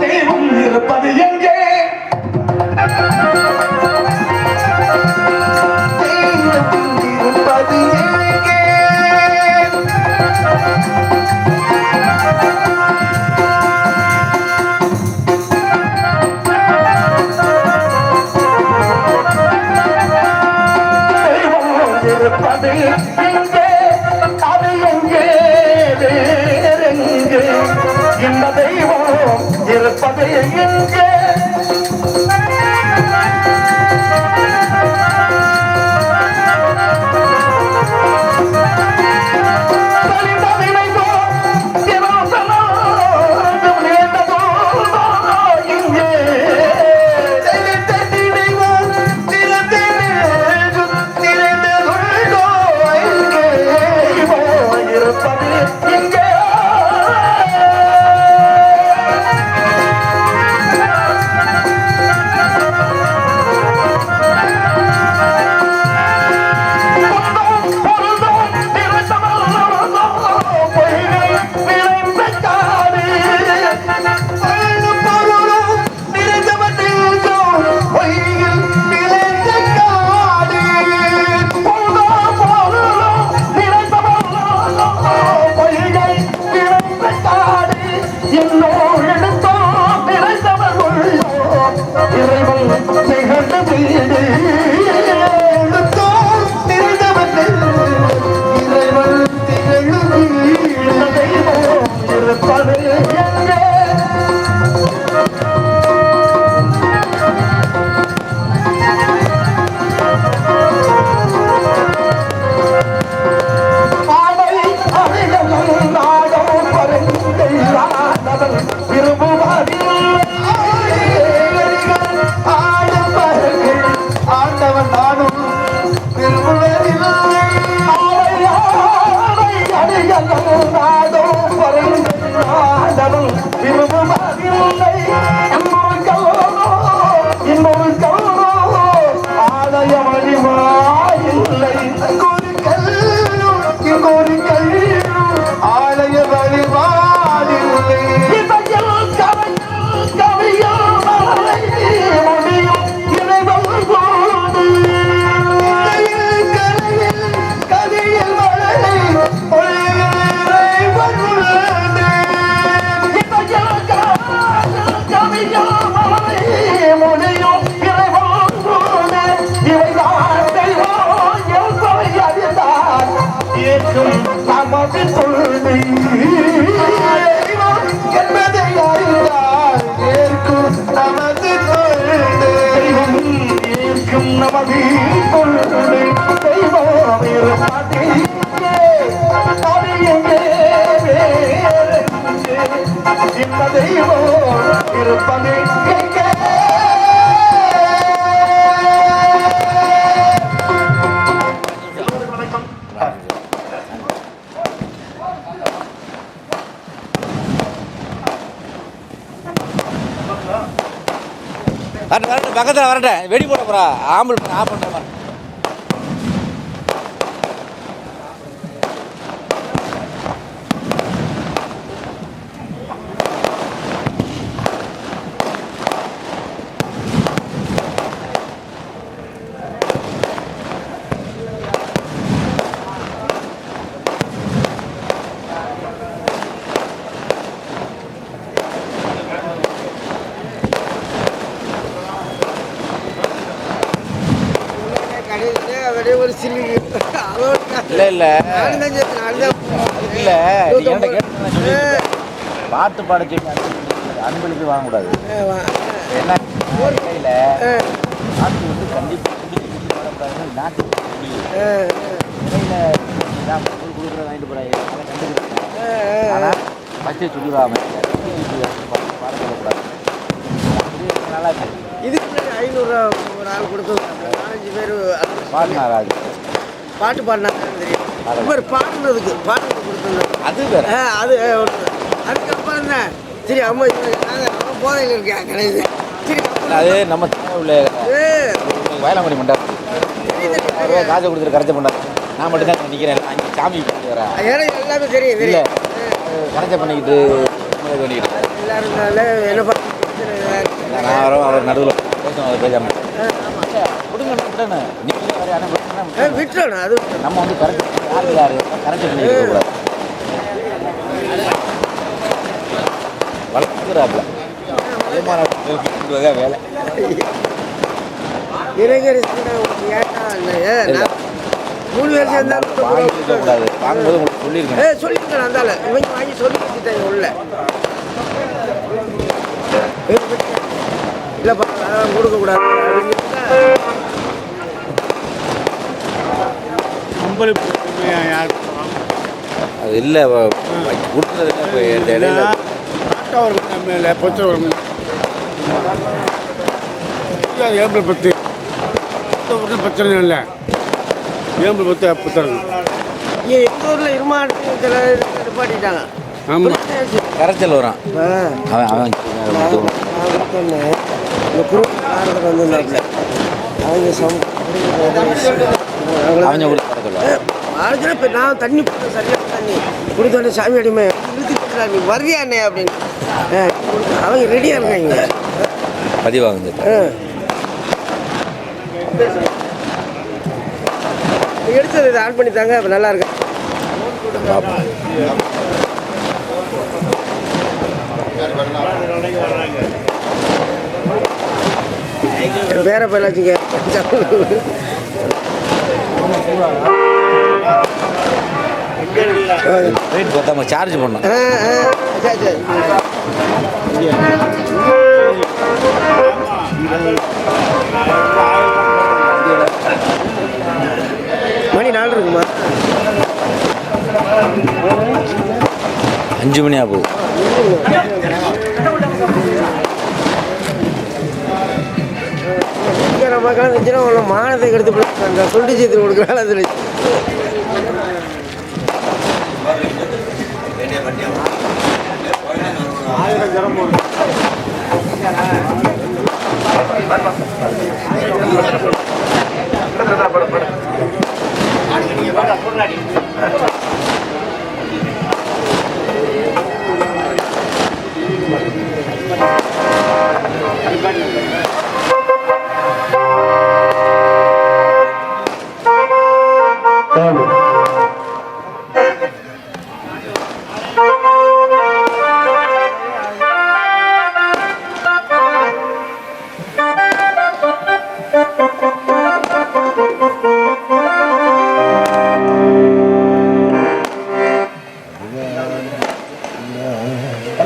தெய்வம் இருப்பது எங்கே தெய்வம் இருப்பது எங்கே? பக்கத்தில் வரட்டேன் வெடி போட போறா. ஆம்பல் ஆஃப் பண்ணுற மாதிரி அப்படியே ஒரு சில்லு அதோட இல்லை இல்லை நானும் தான் சேர்த்தேன், நானும் தான் இல்லை நீ என்கிட்ட கேட்டு பாட்டு பாட சொல்லி அன்பளிப்பு வாங்கக்கூடாது. என்ன கையில் நாட்டு வந்து குடிச்சு பாடக்கூடாதுன்னு நாட்டு பொருள் கொடுக்குறத வாங்கிட்டு போகிறேன் அதை கண்டுக்கிறேன். ஆ, ஆ. ஆனால் ஃபஸ்ட்டே சொல்லிடுவாங்க பாட சொல்லக்கூடாது அப்படி நல்லா இருக்கு இதுக்கு முன்னாடி ஐநூறுரூவா ஒரு ஆள் கொடுத்துருந்தாங்க நாலஞ்சு பேர் பாடினாரா அது? பாட்டு பாடினாங்க தெரியும். இவர் பாடுறதுக்கு கொடுத்துருந்தாங்க அது வேற. அது. அதுக்கப்புறம் தான் சரி அம்மா நாங்கள் போதையில் இருக்கேன் கிடையாது சரி அது நம்ம வயலாமணி மண்டபம். காசை கொடுத்துட்டு கரைச்ச பண்ணாரு நான் மட்டும் தான் நிற்கிறேன் அங்கே சாமி பண்ணிட்டு வரேன். எனக்கு எல்லாமே தெரியும் இல்லை. கரைச்ச பண்ணிக்கிட்டு பண்ணிக்கிட்டு எல்லாரும் என்ன நான் வரோம். அவர் நடுவில் பேசுவோம் அவர் பேசாம கொடுங்க நீங்களே விட்டுறணும் அது நம்ம வந்து கரெக்ட் யார் கரெக்ட் பண்ணிக்க கூடாது வளர்க்குறாப்புல வேலை. இளைஞர் மூணு பேர் சேர்ந்தாலும் வாங்கிக்க கூடாது வாங்கும்போது உங்களுக்கு சொல்லியிருக்கேன் ஏ சொல்லிட்டு அந்தால. இவங்க வாங்கி சொல்லி வச்சுட்டாங்க உள்ள. அதெல்லாம் கொடுக்கக்கூடாது. அப்படின்னு அன்பளிப்பு அது இல்லை கொடுத்தது இந்த இடையில. நாட்டவர்கள் மேலே பொறுத்தவர்கள் ஏப்ரல் பத்து. பிரச்சனை இல்லை. ஏப்ரல் பத்து புத்தகம் எங்கள் ஊரில் இருமாடு நிப்பாட்டிட்டாங்க ஆமாம் கரைச்சல் வரான். அவன் குரூப் வந்து அவங்க அவங்க ஆளுக்கு இப்போ நான் தண்ணி போட்டேன் சரியான தண்ணி கொடுத்தோன்னே சாமி அடிமை. இழுத்துட்டு நீ வர்றியா அண்ணே அப்படின்னு. அவங்க ரெடியாக இருக்காங்க. பதிவாகுது. ஆ. எடுத்தது இதை ஆன் பண்ணி தாங்க அப்போ நல்லா இருக்கு. வேற பயிலாச்சுங்க ரேட் பார்த்தா நம்ம சார்ஜ் பண்ணோம். மணி நாலு இருக்குமா? அஞ்சு மணி ஆகுது நம்ம இருந்துச்சுன்னா உங்களை மானத்தை எடுத்து போட்டு அந்த சொல்லிட்டு சேர்த்து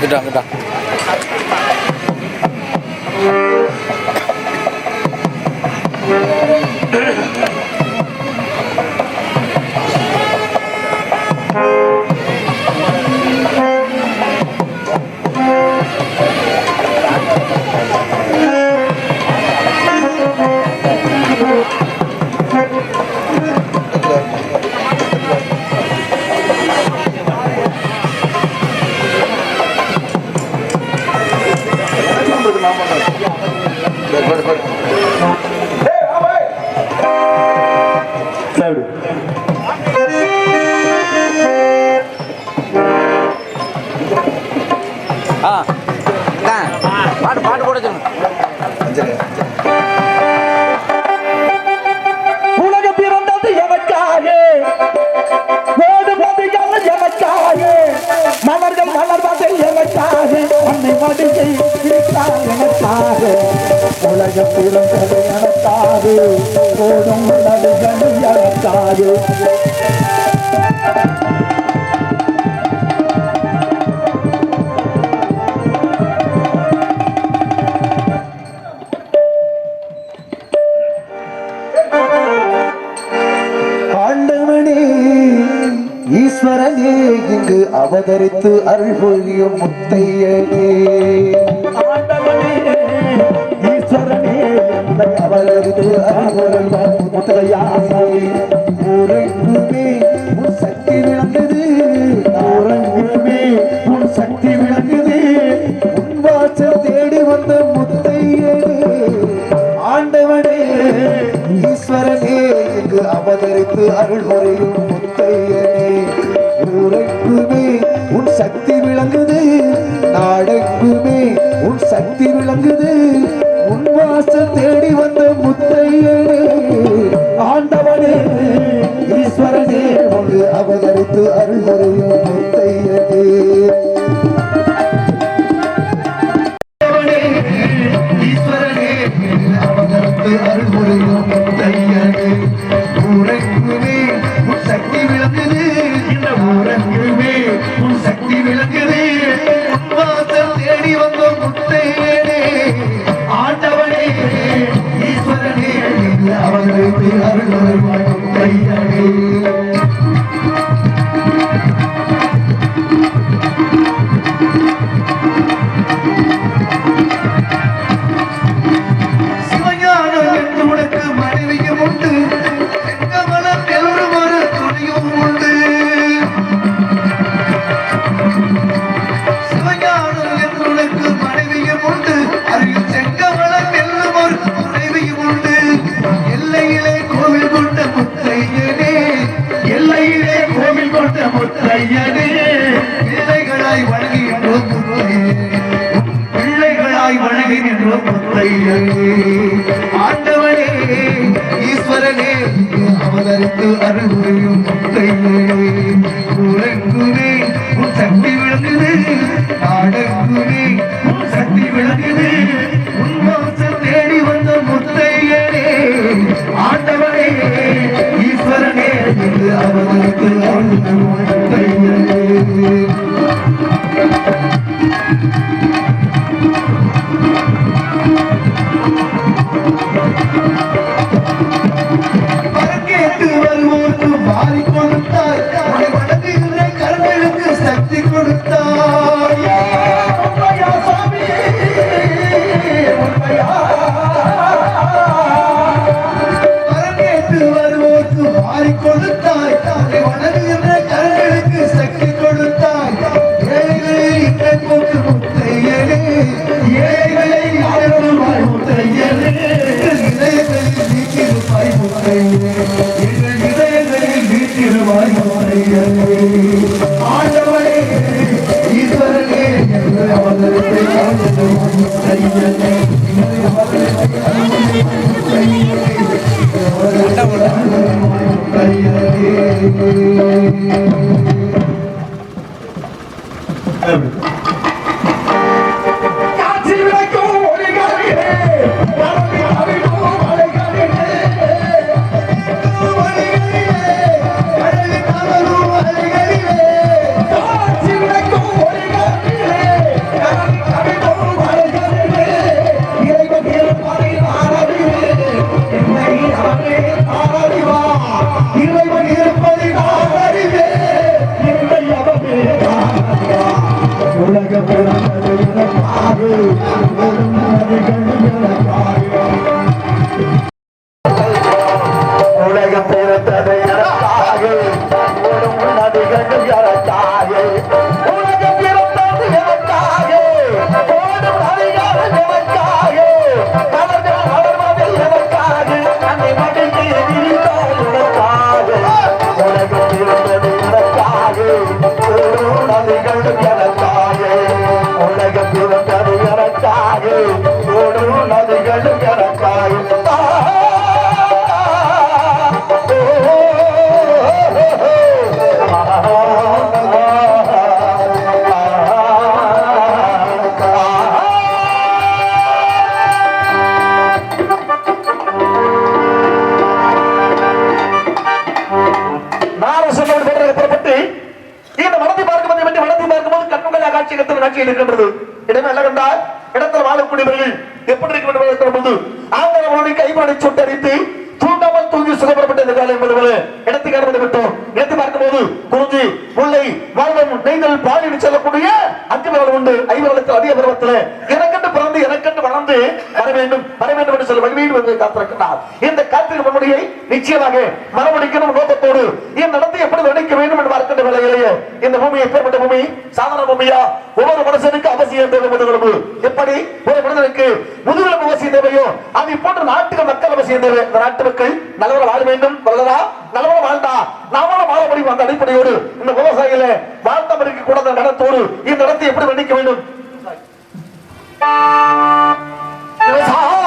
Gedang-gedang. Bye, bye, bye. அவதரித்து அருள்பொழியும் முத்தையனே. ஈஸ்வரனே அவதரித்து அருள்பொழியும் முத்தையாசே உறங்குமே உன் சக்தி விளங்குது. உறங்குமே உன் சக்தி விளங்குது. உன் வாசல் தேடி வந்த முத்தையனே. ஆண்டவனே ஈஸ்வரனே இங்கு அவதரித்து அருள் முறையும் முத்தையனே. உன் சக்தி விளங்குது. நாடெங்குமே உன் சக்தி விளங்குது. உன் வாசல் தேடி வந்த முத்தையனே. ஆண்டவனே ஈஸ்வரனே உங்கு அவதரித்து அருள் முறையும் முத்தையனே. ஈஸ்வரனே அவதற்கு ஆண்டவனே ஈஸ்வரனே அவதற்கு அருள்முறையும் தையனே முத்தையனே இலைகளாய் வணங்குகின்றோம் பிள்ளைகளாய் வணங்குகின்றோம் முத்தையனே ஆண்டவனே ஈஸ்வரனே அவதற்கு அருகுறையும் புரியும் முத்தையனே உன் சக்தி விளங்குது நாடங்குமே உன் சக்தி விளங்குது உன் வாசல் தேடி வந்த முத்தையனே. ஆண்டவனே ஈஸ்வரனே அவதற்கு அவதரித்து அருள் புரியும் காண்கிறோம் முத்தையனே ஐவர்களுக்கு எனக்கென்று பிறந்து எனக்கென்று வளர்ந்து வர வேண்டும் வர வேண்டும் என்று சொல்லி வழிவீடு வந்து காத்திருக்கிறார். இந்த காத்திருக்கும் முன்முடியை நிச்சயமாக மனமுடிக்கணும் நோக்கத்தோடு இந்த நடத்தை எப்படி நினைக்க வேண்டும் என்று பார்க்கின்ற வேலையிலேயே இந்த பூமி எப்பேற்பட்ட பூமி சாதாரண பூமியா? ஒவ்வொரு மனுஷனுக்கு அவசியம் தேவை முதுகெலும்பு எப்படி? ஒரு மனிதனுக்கு முதுகெலும்பு அவசியம் தேவையோ? அதை போன்ற நாட்டுக்கு மக்கள் அவசியம் தேவை. இந்த நாட்டு மக்கள் நல்லவர வாழ வேண்டும். வல்லதா? நல்லவர வாழ்ந்தா நாமளும் வாழ முடியும். அந்த அடிப்படையோடு இந்த விவசாயிகள வாழ்ந்தவருக்கு கூட அந்த நடத்தோடு இந்த நடத்தை எப்படி வர்ணிக்க வேண்டும்? 啊我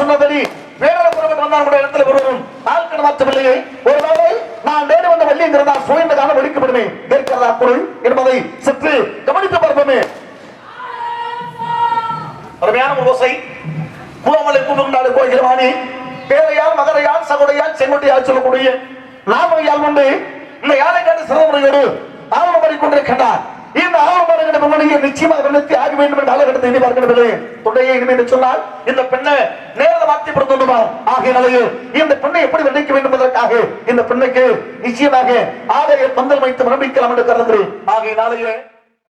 சொன்னபடி வேற புறப்பட்டு வந்தால் கூட இடத்துல வருவோம் ஆட்கள் மாற்றவில்லையே. ஒருவேளை நான் நேரு வந்த வள்ளிங்கிறதா சுயந்த காலம் ஒழிக்கப்படுமே. இருக்கிறதா பொருள் என்பதை சற்று கவனித்து பார்ப்போமே. அருமையான ஒரு ஓசை பூமலை பூமண்டாடு கோயில்வாணி பேரையால் மகரையால் சகுடையால் செங்கோட்டையால் சொல்லக்கூடிய நாமையால் உண்டு இந்த யானைக்கான முறையோடு ஆவணப்படி கொண்டிருக்கின்றார் இந்த ஆவணப்படுகிற முன்னணியை நிச்சயமாக வெள்ளத்தி ஆக வேண்டும் என்ற காலகட்டத்தை இனி பார்க்கிறது தொண்டையை இனிமே என்று சொன்னால் இந்த பெண்ணை நேரில் வார்த்தைப்படுத்தணுமா ஆகிய நிலையில் இந்த பெண்ணை எப்படி வெள்ளிக்க வேண்டும் என்பதற்காக இந்த பெண்ணுக்கு நிச்சயமாக ஆலய பந்தல் வைத்து மரபிக்கலாம் என்று கருதுகிறேன். ஆகிய நாளையே